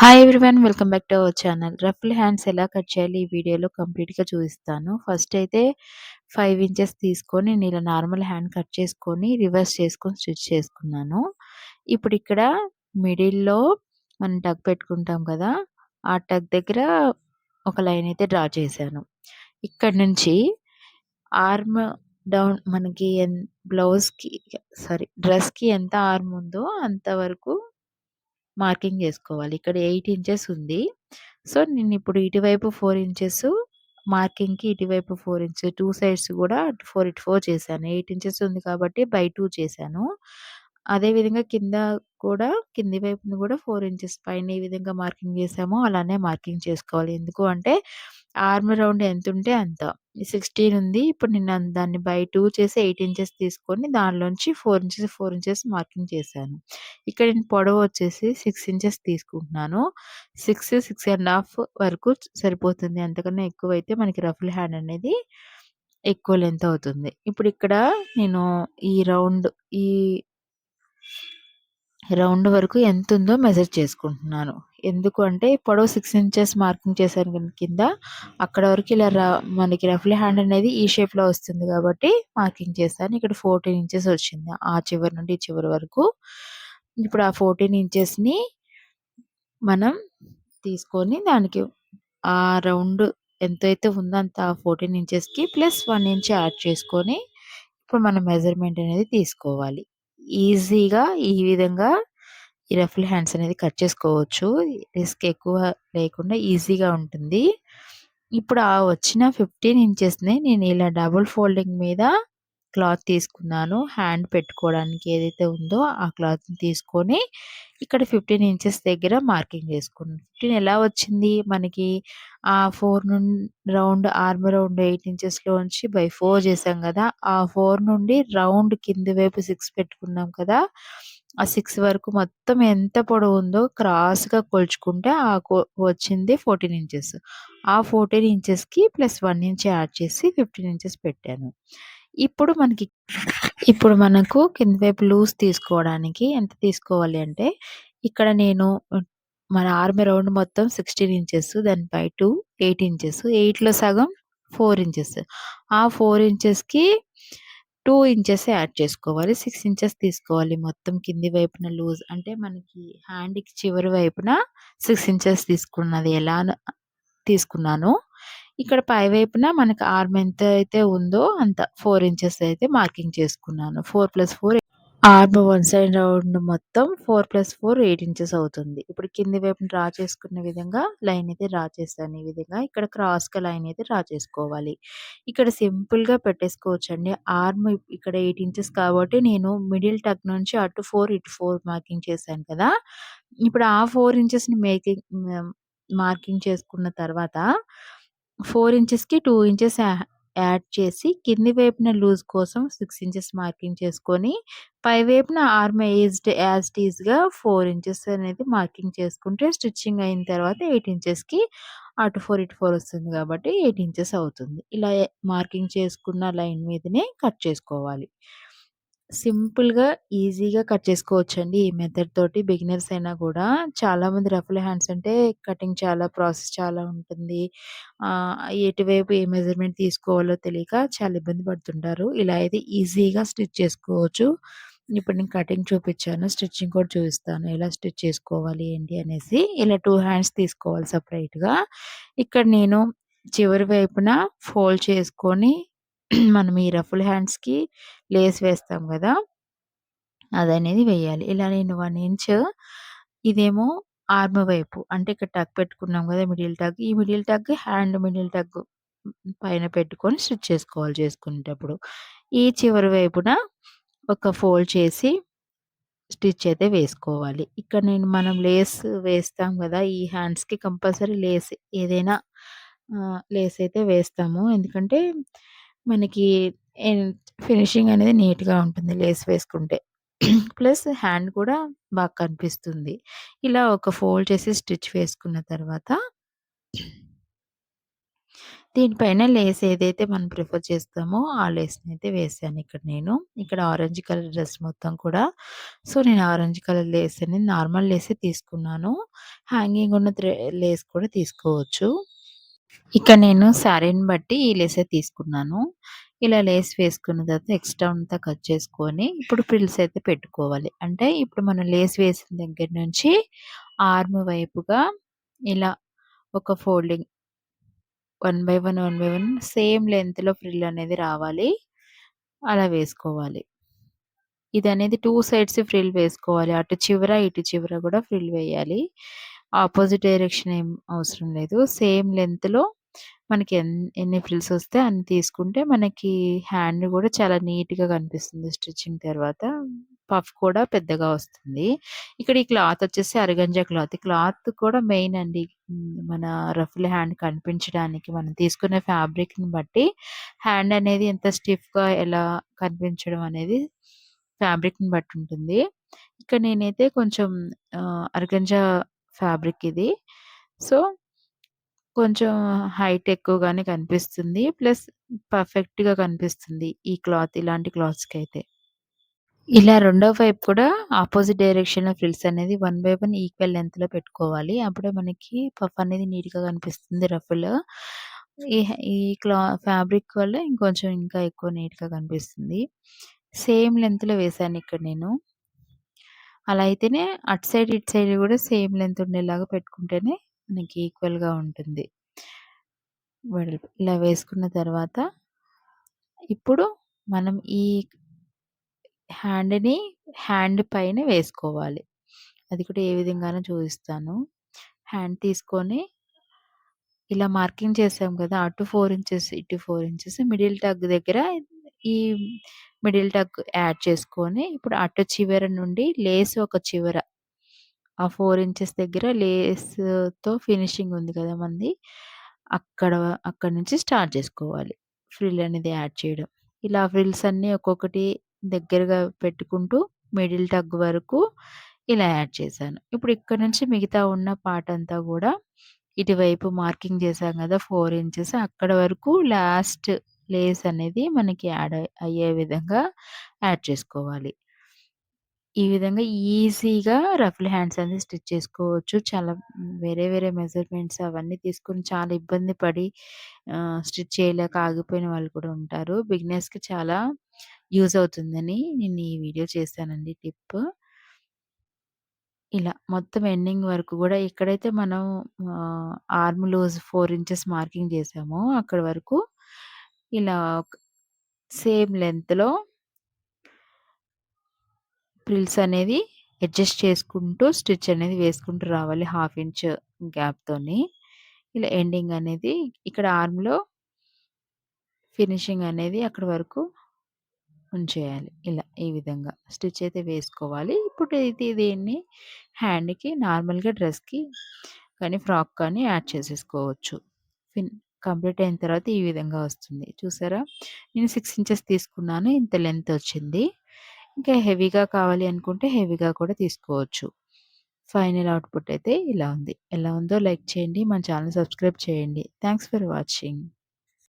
Hi everyone welcome back to our channel ruffle hands ఎలా cut చేయాలి ఈ వీడియోలో కంప్లీట్గా చూపిస్తాను. ఫస్ట్ అయితే ఫైవ్ ఇంచెస్ తీసుకొని నేను ఇలా నార్మల్ హ్యాండ్ కట్ చేసుకొని రివర్స్ చేసుకొని స్టిచ్ చేసుకున్నాను. ఇప్పుడు ఇక్కడ మిడిల్లో మనం టక్ పెట్టుకుంటాం కదా ఆ టక్ దగ్గర ఒక లైన్ అయితే డ్రా చేశాను. ఇక్కడ నుంచి ఆర్మ్ డౌన్ మనకి బ్లౌజ్కి సారీ డ్రెస్కి ఎంత ఆర్మ్ ఉందో అంతవరకు మార్కింగ్ చేసుకోవాలి. ఇక్కడ ఎయిట్ ఇంచెస్ ఉంది. సో నేను ఇప్పుడు ఇటువైపు ఫోర్ ఇంచెస్ మార్కింగ్కి ఇటువైపు ఫోర్ ఇంచెస్ టూ సైడ్స్ కూడా ఫోర్ ఇటు ఫోర్ చేశాను. ఎయిట్ ఇంచెస్ ఉంది కాబట్టి బై టూ చేశాను. అదేవిధంగా కింద కూడా కింది వైపు కూడా ఫోర్ ఇంచెస్ పైన ఏ విధంగా మార్కింగ్ చేసామో అలానే మార్కింగ్ చేసుకోవాలి. ఎందుకు అంటే ఆర్మ్ రౌండ్ ఎంత ఉంటే అంత. సిక్స్టీన్ ఉంది. ఇప్పుడు నేను దాన్ని బై టూ చేసి ఎయిట్ ఇంచెస్ తీసుకొని దానిలోంచి four inches four inches marking చేశాను. ఇక్కడ నేను పొడవు వచ్చేసి సిక్స్ ఇంచెస్ తీసుకుంటున్నాను. సిక్స్ సిక్స్ అండ్ హాఫ్ వరకు సరిపోతుంది. అంతకన్నా ఎక్కువ అయితే మనకి రఫుల్ హ్యాండ్ అనేది ఎక్కువ లెంత్ అవుతుంది. ఇప్పుడు ఇక్కడ నేను ఈ రౌండ్ ఈ రౌండ్ వరకు ఎంత ఉందో మెజర్ చేసుకుంటున్నాను. ఎందుకు అంటే పొడవు సిక్స్ ఇంచెస్ మార్కింగ్ చేశాను కింద అక్కడ వరకు ఇలా రా మనకి రఫ్లీ హ్యాండ్ అనేది ఈ షేప్లో వస్తుంది కాబట్టి మార్కింగ్ చేశాను. ఇక్కడ ఫోర్టీన్ ఇంచెస్ వచ్చింది ఆ చివరి నుండి ఈ చివరి వరకు. ఇప్పుడు ఆ ఫోర్టీన్ ఇంచెస్ని మనం తీసుకొని దానికి ఆ రౌండ్ ఎంతైతే ఉందో అంత ఫోర్టీన్ ఇంచెస్కి ప్లస్ వన్ ఇంచ్ యాడ్ చేసుకొని ఇప్పుడు మనం మెజర్మెంట్ అనేది తీసుకోవాలి. ఈజీగా ఈ విధంగా ఈ రఫుల్ హ్యాండ్స్ అనేది కట్ చేసుకోవచ్చు. రిస్క్ ఎక్కువ లేకుండా ఈజీగా ఉంటుంది. ఇప్పుడు ఆ వచ్చిన ఫిఫ్టీన్ ఇంచెస్ని నేను ఇలా డబుల్ ఫోల్డింగ్ మీద క్లాత్ తీసుకున్నాను. హ్యాండ్ పెట్టుకోవడానికి ఏదైతే ఉందో ఆ క్లాత్ని తీసుకొని ఇక్కడ ఫిఫ్టీన్ ఇంచెస్ దగ్గర మార్కింగ్ చేసుకున్నాను. ఫిఫ్టీన్ ఎలా వచ్చింది? మనకి ఆ ఫోర్ నుండి రౌండ్ ఆర్మ్ రౌండ్ ఎయిట్ ఇంచెస్లోంచి బై ఫోర్ చేసాం కదా! ఆ ఫోర్ నుండి రౌండ్ కింది వైపు సిక్స్ పెట్టుకున్నాం కదా! ఆ సిక్స్ వరకు మొత్తం ఎంత పొడవు ఉందో క్రాస్గా కొలుచుకుంటే ఆ వచ్చింది ఫోర్టీన్ ఇంచెస్. ఆ ఫోర్టీన్ ఇంచెస్కి ప్లస్ వన్ ఇంచ్ యాడ్ చేసి ఫిఫ్టీన్ ఇంచెస్ పెట్టాను. ఇప్పుడు మనకి ఇప్పుడు మనకు కింద వైపు లూజ్ తీసుకోవడానికి ఎంత తీసుకోవాలి అంటే ఇక్కడ నేను మన ఆర్మీ రౌండ్ మొత్తం సిక్స్టీన్ ఇంచెస్ దానిపై టూ ఎయిట్ ఇంచెస్ ఎయిట్లో సగం ఫోర్ ఇంచెస్. ఆ ఫోర్ ఇంచెస్కి టూ ఇంచెస్ యాడ్ చేసుకోవాలి. సిక్స్ ఇంచెస్ తీసుకోవాలి మొత్తం కింది వైపున లూజ్. అంటే మనకి హ్యాండ్కి చివరి వైపున సిక్స్ ఇంచెస్ తీసుకున్నది ఎలా తీసుకున్నాను. ఇక్కడ పై వైపున మనకు ఆర్మ్ ఎంత అయితే ఉందో అంత ఫోర్ ఇంచెస్ అయితే మార్కింగ్ చేసుకున్నాను. Four plus four arm one side round మొత్తం four plus four eight inches అవుతుంది. ఇప్పుడు కింది వైపు డ్రా చేసుకున్న విధంగా లైన్ అయితే డ్రా చేస్తాను ఈ విధంగా. ఇక్కడ క్రాస్గా లైన్ అయితే డ్రా చేసుకోవాలి. ఇక్కడ సింపుల్గా పెట్టేసుకోవచ్చు అండి ఆర్మ్ ఇక్కడ ఎయిట్ ఇంచెస్ కాబట్టి నేను మిడిల్ టక్ నుంచి అటు ఫోర్ ఇటు ఫోర్ మార్కింగ్ చేశాను కదా. ఇప్పుడు ఆ ఫోర్ ఇంచెస్ని మేకింగ్ మార్కింగ్ చేసుకున్న తర్వాత ఫోర్ ఇంచెస్కి టూ ఇంచెస్ యాడ్ చేసి కింది వైపున లూజ్ కోసం సిక్స్ ఇంచెస్ మార్కింగ్ చేసుకొని పై వైపున ఆర్మ్ ఏజ్డ్ యాజ్ టీజ్గా ఫోర్ ఇంచెస్ అనేది మార్కింగ్ చేసుకుంటే స్టిచ్చింగ్ అయిన తర్వాత ఎయిట్ ఇంచెస్కి అటు ఫోర్ ఇటు ఫోర్ వస్తుంది కాబట్టి ఎయిట్ ఇంచెస్ అవుతుంది. ఇలా మార్కింగ్ చేసుకున్న లైన్ మీదనే కట్ చేసుకోవాలి. సింపుల్‌గా, ఈజీగా కట్ చేసుకోవచ్చండి ఈ మెథడ్ తోటి. బిగినర్స్ అయినా కూడా చాలామంది రఫ్లీ హ్యాండ్స్ అంటే కటింగ్ చాలా ప్రాసెస్ చాలా ఉంటుంది. ఎటువైపు ఏ మెజర్‌మెంట్ తీసుకోవాలో తెలియక చాలా ఇబ్బంది పడుతుంటారు. ఇలా అయితే ఈజీగా స్టిచ్ చేసుకోవచ్చు. ఇప్పుడు నేను కటింగ్ చూపించాను. స్టిచ్చింగ్ కూడా చూపిస్తాను. ఎలా స్టిచ్ చేసుకోవాలి ఏంటి అనేసి. ఇలా టూ హ్యాండ్స్ తీసుకోవాలి సపరేట్‌గా. ఇక్కడ నేను చివరి వైపున ఫోల్డ్ చేసుకొని మనం ఈ రఫుల్ హ్యాండ్స్‌కి లేస్ వేస్తాం కదా! అదనేది వేయాలి. ఇలా నేను వన్ ఇంచ్ ఇదేమో ఆర్మ్ వైపు అంటే ఇక్కడ టక్ పెట్టుకున్నాం కదా! మిడిల్ టగ్ ఈ middle tuck hand middle tuck పైన పెట్టుకొని స్టిచ్ చేసుకోవాలి చేసుకునేటప్పుడు. ఈ చివరి వైపున ఒక ఫోల్డ్ చేసి స్టిచ్ అయితే వేసుకోవాలి. ఇక్కడ నేను మనం లేస్ వేస్తాం కదా! ఈ హ్యాండ్స్‌కి కంపల్సరీ లేస్ ఏదైనా లేస్ అయితే వేస్తాము. ఎందుకంటే మనకి ఫినిషింగ్ అనేది నీట్‌గా ఉంటుంది లేస్ వేసుకుంటే. ప్లస్ హ్యాండ్ కూడా బాగా కనిపిస్తుంది. ఇలా ఒక ఫోల్డ్ చేసి స్టిచ్ వేసుకున్న తర్వాత దీనిపైన లేస్ ఏదైతే మనం ప్రిఫర్ చేస్తామో ఆ లేస్‌ని అయితే వేసాను ఇక్కడ నేను. ఇక్కడ ఆరెంజ్ కలర్ డ్రెస్ మొత్తం కూడా సో, నేను ఆరెంజ్ కలర్ లేస్ అనేది నార్మల్ లేసే తీసుకున్నాను. హ్యాంగింగ్ ఉన్న త్రె లేస్ కూడా తీసుకోవచ్చు. ఇక్కడ నేను శారీని బట్టి ఈ లేసే తీసుకున్నాను. ఇలా లేస్ వేసుకున్న తర్వాత ఎక్స్ట్రా అంతా కట్ చేసుకొని ఇప్పుడు ఫ్రిల్స్ అయితే పెట్టుకోవాలి. అంటే ఇప్పుడు మనం లేస్ వేసిన దగ్గర నుంచి ఆర్మ్ వైపుగా ఇలా ఒక folding one by one, one by one same లెంత్లో ఫ్రిల్ అనేది రావాలి. అలా వేసుకోవాలి. ఇది అనేది టూ సైడ్స్ ఫ్రిల్ వేసుకోవాలి. అటు చివర, ఇటు చివర కూడా ఫ్రిల్ వేయాలి. ఆపోజిట్ డైరెక్షన్ ఏం అవసరం లేదు. సేమ్ లెంగ్త్‌లో మనకి ఎన్ని ఫ్రిల్స్ వస్తే అన్ని తీసుకుంటే మనకి హ్యాండ్ కూడా చాలా నీట్‌గా కనిపిస్తుంది స్టిచ్చింగ్ తర్వాత. పఫ్ కూడా పెద్దగా వస్తుంది. ఇక్కడ ఈ క్లాత్ వచ్చేసి అరగంజా క్లాత్. క్లాత్ కూడా మెయిన్ అండి. మన రఫ్లీ హ్యాండ్ కనిపించడానికి మనం తీసుకునే ఫ్యాబ్రిక్‌ని బట్టి హ్యాండ్ అనేది ఎంత స్టిఫ్‌గా ఎలా కనిపించడం అనేది ఫ్యాబ్రిక్‌ని బట్టి ఉంటుంది. ఇక్కడ నేనైతే కొంచెం అరగంజ అరగంజా ఫ్యాబ్రిక్ ఇది. సో కొంచెం హైట్ ఎక్కువగానే కనిపిస్తుంది. ప్లస్ పర్ఫెక్ట్‌గా కనిపిస్తుంది. ఈ క్లాత్ ఇలాంటి క్లాత్స్‌కైతే. ఇలా రెండో వైపు కూడా ఆపోజిట్ డైరెక్షన్‌లో ఫ్రిల్స్ అనేది వన్ బై వన్ ఈక్వల్ లెంత్లో పెట్టుకోవాలి. అప్పుడే మనకి పఫ్ అనేది నీట్‌గా కనిపిస్తుంది రఫ్లో ఈ ఈ క్లా ఫ్యాబ్రిక్ వల్ల ఇంకొంచెం ఇంకా ఎక్కువ నీట్‌గా కనిపిస్తుంది. సేమ్ లెంత్లో వేశాను ఇక్కడ నేను. అలా అయితేనే అటు సైడ్, ఇటు సైడ్ కూడా సేమ్ లెంత్ ఉండేలాగా పెట్టుకుంటేనే మనకి ఈక్వల్‌గా ఉంటుంది. వెడల్పు. ఇలా వేసుకున్న తర్వాత ఇప్పుడు మనం ఈ హ్యాండ్‌ని హ్యాండ్ పైన వేసుకోవాలి. అది కూడా ఏ విధంగానో చూపిస్తాను. హ్యాండ్ తీసుకొని ఇలా మార్కింగ్ చేసాం కదా! అటు ఫోర్ ఇంచెస్, ఇటు ఫోర్ ఇంచెస్ మిడిల్ టగ్ దగ్గర ఈ మిడిల్ టగ్ యాడ్ చేసుకొని ఇప్పుడు అటు చివర నుండి లేస్ ఒక చివర ఆ ఫోర్ ఇంచెస్ దగ్గర లేస్‌తో ఫినిషింగ్ ఉంది కదా మంది అక్కడ అక్కడి నుంచి స్టార్ట్ చేసుకోవాలి. ఫ్రిల్ అనేది యాడ్ చేయడం. ఇలా ఫ్రిల్స్ అన్నీ ఒక్కొక్కటి దగ్గరగా పెట్టుకుంటూ మిడిల్ టగ్ వరకు ఇలా యాడ్ చేశాను. ఇప్పుడు ఇక్కడ నుంచి మిగతా ఉన్న పార్ట్ అంతా కూడా ఇటువైపు మార్కింగ్ చేశాం కదా! ఫోర్ ఇంచెస్ అక్కడ వరకు లాస్ట్ లేస్ అనేది మనకి యాడ్ అయ్యే విధంగా యాడ్ చేసుకోవాలి. ఈ విధంగా ఈజీగా రఫుల్ హ్యాండ్స్ అనేది స్టిచ్ చేసుకోవచ్చు. చాలా వేరే వేరే మెజర్‌మెంట్స్ అవన్నీ తీసుకుని చాలా ఇబ్బంది పడి స్టిచ్ చేయలేక ఆగిపోయిన వాళ్ళు కూడా ఉంటారు. బిగినర్స్‌కి చాలా యూజ్ అవుతుందని నేను ఈ వీడియో చేశానండి టిప్. ఇలా మొత్తం ఎండింగ్ వరకు కూడా ఎక్కడైతే మనం arm loose four inches marking చేసామో అక్కడ వరకు ఇలా సేమ్ లెంగ్త్‌లో ప్రిల్స్ అనేది అడ్జస్ట్ చేసుకుంటూ స్టిచ్ అనేది వేసుకుంటూ రావాలి. హాఫ్ ఇంచ్ గ్యాప్‌తోని. ఇలా ఎండింగ్ అనేది ఇక్కడ ఆర్మ్‌లో ఫినిషింగ్ అనేది అక్కడి వరకు ఉంచేయాలి. ఇలా ఈ విధంగా స్టిచ్ అయితే వేసుకోవాలి. ఇప్పుడు ఇది దీన్ని హ్యాండ్‌కి నార్మల్‌గా డ్రెస్‌కి కానీ, ఫ్రాక్ కానీ యాడ్ చేసేసుకోవచ్చు. ఫిన్ కంప్లీట్ అయిన తర్వాత ఈ విధంగా వస్తుంది. చూసారా? నేను సిక్స్ ఇంచెస్ తీసుకున్నాను. ఇంత లెంత్ వచ్చింది. ఇంకా హెవీగా కావాలి అనుకుంటే హెవీగా కూడా తీసుకోవచ్చు. ఫైనల్ అవుట్‌పుట్ అయితే ఇలా ఉంది. ఎలా ఉందో లైక్ చేయండి. మన ఛానల్ సబ్స్క్రైబ్ చేయండి. Thanks for watching.